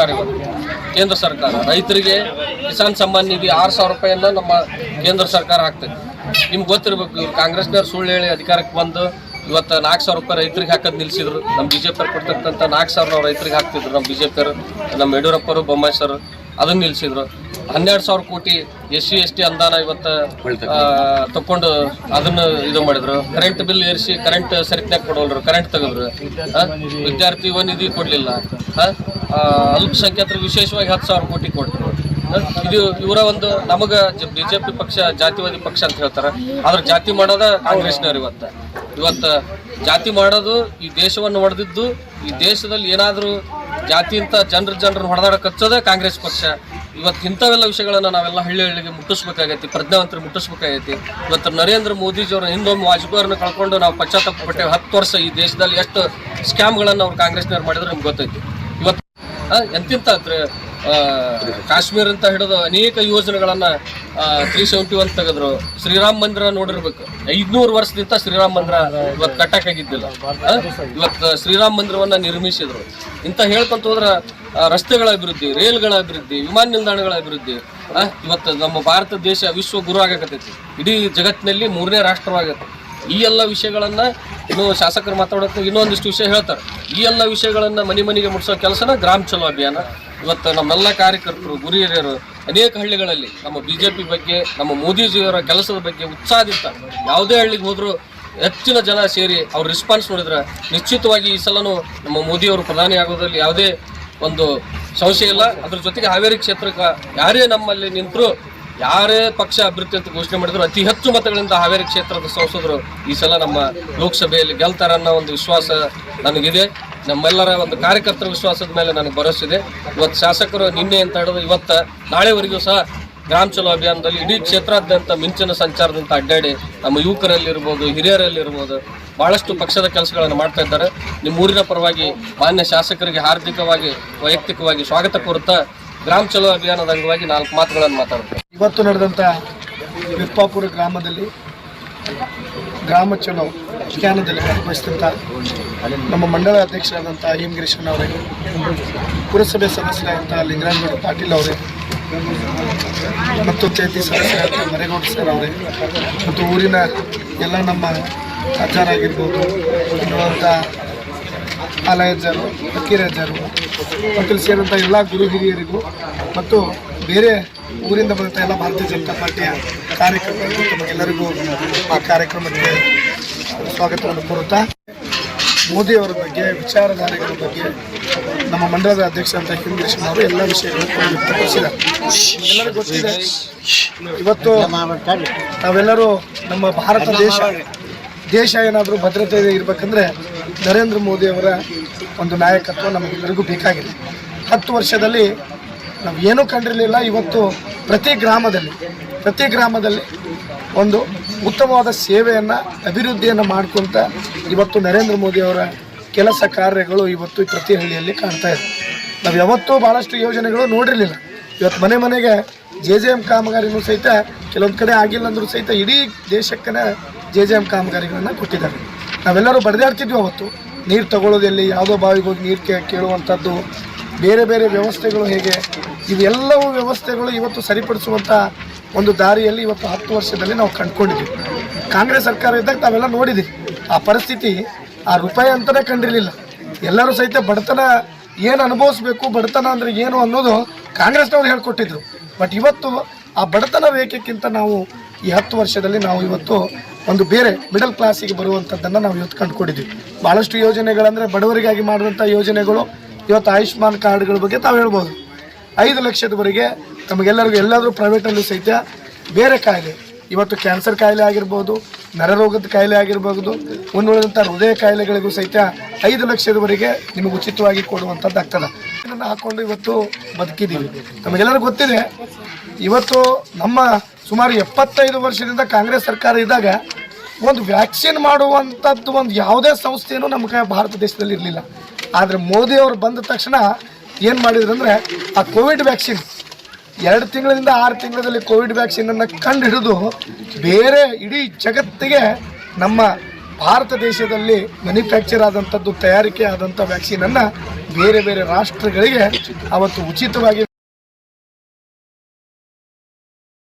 ಸರ್ಕಾರ ಇವತ್ತು ಕೇಂದ್ರ ಸರ್ಕಾರ. ರೈತರಿಗೆ ಕಿಸಾನ್ ಸಮ್ಮಾನ್ ನಿಧಿ ಆರು ಸಾವಿರ ರೂಪಾಯಿಯನ್ನು ನಮ್ಮ ಕೇಂದ್ರ ಸರ್ಕಾರ ಹಾಕ್ತೈತಿ. ನಿಮ್ಗೆ ಗೊತ್ತಿರಬೇಕು ಕಾಂಗ್ರೆಸ್ನವ್ರು ಸುಳ್ಳು ಹೇಳಿ ಅಧಿಕಾರಕ್ಕೆ ಬಂದು ಇವತ್ತು ನಾಲ್ಕು ಸಾವಿರ ರೂಪಾಯಿ ರೈತರಿಗೆ ಹಾಕೋದು ನಿಲ್ಲಿಸಿದ್ರು ನಮ್ಮ ಬಿ ಜೆ ಪಿ ಕೊಡ್ತಕ್ಕಂಥ ನಾಲ್ಕು ಸಾವಿರ ನಾವು ರೈತರಿಗೆ ಹಾಕ್ತಿದ್ರು ನಮ್ಮ ಬಿ ಜೆ ಪಿಯವರು ನಮ್ಮ ಯಡಿಯೂರಪ್ಪರು ಬೊಮ್ಮಾಯಿ ಸರ್ ಅದನ್ನು ನಿಲ್ಸಿದ್ರು. ಹನ್ನೆರಡು ಸಾವಿರ ಕೋಟಿ ಎಸ್ ಸಿ, ಎಸ್ ಟಿ ಅನುದಾನ ಇವತ್ತು ತಕೊಂಡು ಅದನ್ನ ಇದು ಮಾಡಿದ್ರು. ಕರೆಂಟ್ ಬಿಲ್ ಏರಿಸಿ ಕರೆಂಟ್ ಸರಿತ್ನಾಗ ಕೊಡೋಲ್ರು, ಕರೆಂಟ್ ತೆಗೆದ್ರು. ವಿದ್ಯಾರ್ಥಿ ನಿಧಿ ಕೊಡಲಿಲ್ಲ. ಅಲ್ಪಸಂಖ್ಯಾತರಿಗೆ ವಿಶೇಷವಾಗಿ ಹತ್ತು ಸಾವಿರ ಕೋಟಿ ಕೊಟ್ಟರು ಇದು ಇವರ ಒಂದು ನಮಗ ಬಿ ಜೆ ಪಿ ಪಕ್ಷ, ಜಾತಿವಾದಿ ಪಕ್ಷ ಅಂತ ಹೇಳ್ತಾರೆ. ಆದ್ರೆ ಜಾತಿ ಮಾಡೋದ ಕಾಂಗ್ರೆಸ್ನವ್ರು ಇವತ್ತು. ಇವತ್ತು ಜಾತಿ ಮಾಡೋದು ಈ ದೇಶವನ್ನು ಹೊಡೆದಿದ್ದು ಈ ದೇಶದಲ್ಲಿ ಏನಾದರೂ ಜಾತಿ ಅಂತ ಜನರ ಜನರನ್ನ ಹೊಡೆದಾಡಕ್ಕೆ ಹಚ್ಚೋದೇ ಕಾಂಗ್ರೆಸ್ ಪಕ್ಷ. ಇವತ್ತು ಇಂಥವೆಲ್ಲ ವಿಷಯಗಳನ್ನ ನಾವೆಲ್ಲ ಹಳ್ಳಿ ಹಳ್ಳಿಗೆ ಮುಟ್ಟಿಸ್ಬೇಕಾಗೈತಿ, ಪ್ರಜ್ಞಾವಂತರು ಮುಟ್ಟಿಸ್ಬೇಕಾಗೈತಿ. ಇವತ್ತು ನರೇಂದ್ರ ಮೋದಿಜಿಯವರ ಹಿಂದೊಮ್ಮೆ ವಾಜಪೇಯಿಯವ್ರನ್ನ ಕಳ್ಕೊಂಡು ನಾವು ಪಶ್ಚಾತ್ತಾಪ ಪಟ್ಟೆ ಹತ್ತು ವರ್ಷ ಈ ದೇಶದಲ್ಲಿ ಎಷ್ಟು ಸ್ಕ್ಯಾಮ್ಗಳನ್ನು ಅವ್ರು ಕಾಂಗ್ರೆಸ್ನವ್ರು ಮಾಡಿದ್ರೆ ನಮ್ಗೆ ಗೊತ್ತೈತಿ. ಎಂತಿಂತ ಕಾಶ್ಮೀರ ಅಂತ ಹಿಡಿದು ಅನೇಕ ಯೋಜನೆಗಳನ್ನ ತ್ರೀ ಸೆವೆಂಟಿ ಒನ್ ತೆಗೆದ್ರು. ಶ್ರೀರಾಮ ಮಂದಿರ ನೋಡಿರ್ಬೇಕು. ಐದ್ನೂರು ವರ್ಷದಿಂದ ಶ್ರೀರಾಮ ಮಂದಿರ ಇವತ್ತು ಕಟ್ಟಕ್ಕಾಗಿದ್ದಿಲ್ಲ. ಇವತ್ತು ಶ್ರೀರಾಮ ಮಂದಿರವನ್ನ ನಿರ್ಮಿಸಿದ್ರು. ಇಂತ ಹೇಳ್ಕೊಂತ ಹೋದ್ರ ರಸ್ತೆಗಳ ಅಭಿವೃದ್ಧಿ, ರೈಲ್ಗಳ ಅಭಿವೃದ್ಧಿ, ವಿಮಾನ ನಿಲ್ದಾಣಗಳ ಅಭಿವೃದ್ಧಿ ಇವತ್ತು ನಮ್ಮ ಭಾರತ ದೇಶ ವಿಶ್ವ ಗುರು ಆಗಕತ್ತೈತಿ. ಇಡೀ ಜಗತ್ತಿನಲ್ಲಿ ಮೂರನೇ ರಾಷ್ಟ್ರವಾಗತ್ತೆ. ಈ ಎಲ್ಲ ವಿಷಯಗಳನ್ನು ಇನ್ನು ಶಾಸಕರು ಮಾತಾಡೋಕೆ ಇನ್ನೊಂದಿಷ್ಟು ವಿಷಯ ಹೇಳ್ತಾರೆ. ಈ ಎಲ್ಲ ವಿಷಯಗಳನ್ನು ಮನೆ ಮನೆಗೆ ಮುಟ್ಟಿಸೋ ಕೆಲಸನ ಗ್ರಾಮ ಚಲೋ ಅಭಿಯಾನ. ಇವತ್ತು ನಮ್ಮೆಲ್ಲ ಕಾರ್ಯಕರ್ತರು ಗುರಿ ಹಿರಿಯರು ಅನೇಕ ಹಳ್ಳಿಗಳಲ್ಲಿ ನಮ್ಮ ಬಿಜೆಪಿ ಬಗ್ಗೆ, ನಮ್ಮ ಮೋದಿಜಿಯವರ ಕೆಲಸದ ಬಗ್ಗೆ ಉತ್ಸಾಹದಿಂದ ಯಾವುದೇ ಹಳ್ಳಿಗೆ ಹೋದರೂ ಹೆಚ್ಚಿನ ಜನ ಸೇರಿ ಅವ್ರ ರೆಸ್ಪಾನ್ಸ್ ನೋಡಿದ್ರೆ ನಿಶ್ಚಿತವಾಗಿ ಈ ಸಲನೂ ನಮ್ಮ ಮೋದಿಯವರು ಪ್ರಧಾನಿ ಆಗೋದ್ರಲ್ಲಿ ಯಾವುದೇ ಒಂದು ಸಂಶಯ ಇಲ್ಲ. ಅದ್ರ ಜೊತೆಗೆ ಹಾವೇರಿ ಕ್ಷೇತ್ರಕ್ಕೆ ಯಾರೇ ನಮ್ಮಲ್ಲಿ ನಿಂತರೂ ಯಾರೇ ಪಕ್ಷ ಅಭ್ಯರ್ಥಿ ಅಂತ ಘೋಷಣೆ ಮಾಡಿದ್ರು ಅತಿ ಹೆಚ್ಚು ಮತಗಳಿಂದ ಹಾವೇರಿ ಕ್ಷೇತ್ರದ ಸಂಸದರು. ಈ ಸಲ ನಮ್ಮ ಲೋಕಸಭೆಯಲ್ಲಿ ಗೆಲ್ತಾರ ಅನ್ನೋ ಒಂದು ವಿಶ್ವಾಸ ನನಗಿದೆ. ನಮ್ಮೆಲ್ಲರ ಒಂದು ಕಾರ್ಯಕರ್ತರ ವಿಶ್ವಾಸದ ಮೇಲೆ ನನಗೆ ಭರವಸೆ ಇದೆ. ಇವತ್ತು ಶಾಸಕರು ನಿನ್ನೆ ಅಂತ ಹಿಡಿದು ಇವತ್ತು ನಾಳೆವರೆಗೂ ಸಹ ಗ್ರಾಮ ಚಲೋ ಅಭಿಯಾನದಲ್ಲಿ ಇಡೀ ಕ್ಷೇತ್ರಾದ್ಯಂತ ಮಿಂಚಿನ ಸಂಚಾರದಂತ ಅಡ್ಡಾಡಿ ನಮ್ಮ ಯುವಕರಲ್ಲಿರ್ಬೋದು, ಹಿರಿಯರಲ್ಲಿರ್ಬೋದು ಭಾಳಷ್ಟು ಪಕ್ಷದ ಕೆಲಸಗಳನ್ನು ಮಾಡ್ತಾ ಇದ್ದಾರೆ. ನಿಮ್ಮ ಊರಿನ ಪರವಾಗಿ ಮಾನ್ಯ ಶಾಸಕರಿಗೆ ಹಾರ್ದಿಕವಾಗಿ, ವೈಯಕ್ತಿಕವಾಗಿ ಸ್ವಾಗತ ಕೋರುತ್ತಾ ಗ್ರಾಮ ಚಲೋ ಅಭಿಯಾನದ ಅಂಗವಾಗಿ ನಾಲ್ಕು ಮಾತುಗಳನ್ನು ಮಾತಾಡ್ತಾರೆ ಇವತ್ತು ನಡೆದಂಥ ವಿಪ್ಪಾಪುರ ಗ್ರಾಮದಲ್ಲಿ ಗ್ರಾಮ ಚಲೋ ಅಭಿಯಾನದಲ್ಲಿ ಭಾಗವಹಿಸಿದಂಥ ನಮ್ಮ ಮಂಡಳ ಅಧ್ಯಕ್ಷರಾದಂಥ ಎಂ ಅವರೇ, ಪುರಸಭೆ ಸದಸ್ಯರಾದಂಥ ಲಿಂಗರಾಜ್ಗೌಡ ಪಾಟೀಲ್ ಅವರೇ ಮತ್ತು ಚೈತಿ ಸದಸ್ಯರಾದಂಥ ಮರೇಗೌಡ ಸರ್ ಅವರೇ ಮತ್ತು ಊರಿನ ಎಲ್ಲ ನಮ್ಮ ಆಚಾರ ಆಗಿರ್ಬೋದು ಇರುವಂಥ ಆಲಯಜರು ಅಕ್ಕಿರಾಜರು ಮತ್ತು ಸೇರಿದಂಥ ಎಲ್ಲ ಗುರು ಹಿರಿಯರಿಗೂ ಮತ್ತು ಬೇರೆ ಊರಿಂದ ಬಂದಂಥ ಎಲ್ಲ ಭಾರತೀಯ ಜನತಾ ಪಾರ್ಟಿಯ ಕಾರ್ಯಕರ್ತರು ತಮಗೆಲ್ಲರಿಗೂ ಆ ಕಾರ್ಯಕ್ರಮಕ್ಕೆ ಸ್ವಾಗತವನ್ನು ಕೋರುತ್ತಾ ಮೋದಿಯವರ ಬಗ್ಗೆ, ವಿಚಾರಧಾರೆಗಳ ಬಗ್ಗೆ ನಮ್ಮ ಮಂಡಲದ ಅಧ್ಯಕ್ಷ ಅಂತ ಹಿಂದಿರೇಶನ್ ಅವರು ಎಲ್ಲ ವಿಷಯಗಳನ್ನು ವ್ಯಕ್ತಪಡಿಸಿದ್ದಾರೆ. ಎಲ್ಲರಿಗೂ ಗೊತ್ತಿದೆ, ಇವತ್ತು ನಾವೆಲ್ಲರೂ ನಮ್ಮ ಭಾರತ ದೇಶ ದೇಶ ಏನಾದರೂ ಭದ್ರತೆ ಇರಬೇಕಂದ್ರೆ ನರೇಂದ್ರ ಮೋದಿಯವರ ಒಂದು ನಾಯಕತ್ವ ನಮಗೆಲ್ಲರಿಗೂ ಬೇಕಾಗಿದೆ. ಹತ್ತು ವರ್ಷದಲ್ಲಿ ನಾವು ಏನೂ ಕಂಡಿರಲಿಲ್ಲ. ಇವತ್ತು ಪ್ರತಿ ಗ್ರಾಮದಲ್ಲಿ ಪ್ರತಿ ಗ್ರಾಮದಲ್ಲಿ ಒಂದು ಉತ್ತಮವಾದ ಸೇವೆಯನ್ನು, ಅಭಿವೃದ್ಧಿಯನ್ನು ಮಾಡ್ಕೊತ ಇವತ್ತು ನರೇಂದ್ರ ಮೋದಿಯವರ ಕೆಲಸ ಕಾರ್ಯಗಳು ಇವತ್ತು ಪ್ರತಿ ಹಳ್ಳಿಯಲ್ಲಿ ಕಾಣ್ತಾ ಇದೆ. ನಾವು ಯಾವತ್ತೂ ಭಾಳಷ್ಟು ಯೋಜನೆಗಳು ನೋಡಿರಲಿಲ್ಲ. ಇವತ್ತು ಮನೆ ಮನೆಗೆ ಜೆ ಜೆ ಎಂ ಕಾಮಗಾರಿನೂ ಸಹಿತ, ಕೆಲವೊಂದು ಕಡೆ ಆಗಿಲ್ಲ ಅಂದರೂ ಸಹಿತ ಇಡೀ ದೇಶಕ್ಕನೇ ಜೆ ಜೆ ಎಂ ಕಾಮಗಾರಿಗಳನ್ನು ಕೊಟ್ಟಿದ್ದಾರೆ. ನಾವೆಲ್ಲರೂ ಬಡಿದಾಡ್ತಿದ್ವಿ ಅವತ್ತು. ನೀರು ತಗೊಳ್ಳೋದೆಲ್ಲಿ ಯಾವುದೋ ಬಾವಿಗೆ ಹೋಗಿ ನೀರು ಕೇಳುವಂಥದ್ದು ಬೇರೆ ಬೇರೆ ವ್ಯವಸ್ಥೆಗಳು ಹೇಗೆ? ಇದೆಲ್ಲವೂ ವ್ಯವಸ್ಥೆಗಳು ಇವತ್ತು ಸರಿಪಡಿಸುವಂಥ ಒಂದು ದಾರಿಯಲ್ಲಿ ಇವತ್ತು ಹತ್ತು ವರ್ಷದಲ್ಲಿ ನಾವು ಕಂಡುಕೊಂಡಿದ್ದೀವಿ ಕಾಂಗ್ರೆಸ್ ಸರ್ಕಾರ ಇದ್ದಾಗ ನಾವೆಲ್ಲ ನೋಡಿದ್ದೀವಿ ಆ ಪರಿಸ್ಥಿತಿ ಆ ರೂಪಾಯಿ ಅಂತಲೇ ಕಂಡಿರಲಿಲ್ಲ. ಎಲ್ಲರೂ ಸಹಿತ ಬಡತನ ಏನು ಅನುಭವಿಸ್ಬೇಕು, ಬಡತನ ಅಂದರೆ ಏನು ಅನ್ನೋದು ಕಾಂಗ್ರೆಸ್ನವ್ರು ಹೇಳ್ಕೊಟ್ಟಿದ್ರು. ಬಟ್ ಇವತ್ತು ಆ ಬಡತನ ರೇಖೆಗಿಂತ ನಾವು ಈ ಹತ್ತು ವರ್ಷದಲ್ಲಿ ನಾವು ಇವತ್ತು ಒಂದು ಬೇರೆ ಮಿಡಲ್ ಕ್ಲಾಸಿಗೆ ಬರುವಂಥದ್ದನ್ನು ನಾವು ಇವತ್ತು ಕಂಡುಕೊಂಡಿದ್ದೀವಿ ಭಾಳಷ್ಟು ಯೋಜನೆಗಳಂದರೆ ಬಡವರಿಗಾಗಿ ಮಾಡುವಂಥ ಯೋಜನೆಗಳು ಇವತ್ತು ಆಯುಷ್ಮಾನ್ ಕಾರ್ಡ್ಗಳ ಬಗ್ಗೆ ತಾವು ಹೇಳ್ಬೋದು. ಐದು ಲಕ್ಷದವರೆಗೆ ತಮಗೆಲ್ಲರಿಗೂ ಎಲ್ಲಾದರೂ ಪ್ರೈವೇಟಲ್ಲೂ ಸಹಿತ ಬೇರೆ ಕಾಯಿಲೆ, ಇವತ್ತು ಕ್ಯಾನ್ಸರ್ ಕಾಯಿಲೆ ಆಗಿರ್ಬೋದು ನರರೋಗದ ಕಾಯಿಲೆ ಆಗಿರ್ಬೋದು ಮುಂದುವರಿದಂಥ ಹೃದಯ ಕಾಯಿಲೆಗಳಿಗೂ ಸಹಿತ ಐದು ಲಕ್ಷದವರೆಗೆ ನಿಮಗೆ ಉಚಿತವಾಗಿ ಕೊಡುವಂಥದ್ದು ಆಗ್ತದೆ. ಇದನ್ನು ಹಾಕ್ಕೊಂಡು ಇವತ್ತು ಬದುಕಿದ್ದೀವಿ. ನಮಗೆಲ್ಲರಿಗೂ ಗೊತ್ತಿದೆ, ಇವತ್ತು ನಮ್ಮ ಸುಮಾರು ಎಪ್ಪತ್ತೈದು ವರ್ಷದಿಂದ ಕಾಂಗ್ರೆಸ್ ಸರ್ಕಾರ ಇದ್ದಾಗ ಒಂದು ವ್ಯಾಕ್ಸಿನ್ ಮಾಡುವಂಥದ್ದು ಒಂದು ಯಾವುದೇ ಸಂಸ್ಥೆಯೂ ನಮ್ಮ ಭಾರತ ದೇಶದಲ್ಲಿ ಇರಲಿಲ್ಲ. ಆದರೆ ಮೋದಿ ಅವರು ಬಂದ ತಕ್ಷಣ ಏನು ಮಾಡಿದ್ರು ಅಂದರೆ ಆ ಕೋವಿಡ್ ವ್ಯಾಕ್ಸಿನ್. ಎರಡು ತಿಂಗಳಿಂದ ಆರು ತಿಂಗಳಲ್ಲಿ ಕೋವಿಡ್ ವ್ಯಾಕ್ಸಿನನ್ನು ಕಂಡು ಹಿಡಿದು ಬೇರೆ ಇಡೀ ಜಗತ್ತಿಗೆ ನಮ್ಮ ಭಾರತ ದೇಶದಲ್ಲಿ ಮ್ಯಾನುಫ್ಯಾಕ್ಚರ್ ಆದಂಥದ್ದು ತಯಾರಿಕೆ ಆದಂಥ ವ್ಯಾಕ್ಸಿನನ್ನು ಬೇರೆ ಬೇರೆ ರಾಷ್ಟ್ರಗಳಿಗೆ ಅವತ್ತು ಉಚಿತವಾಗಿ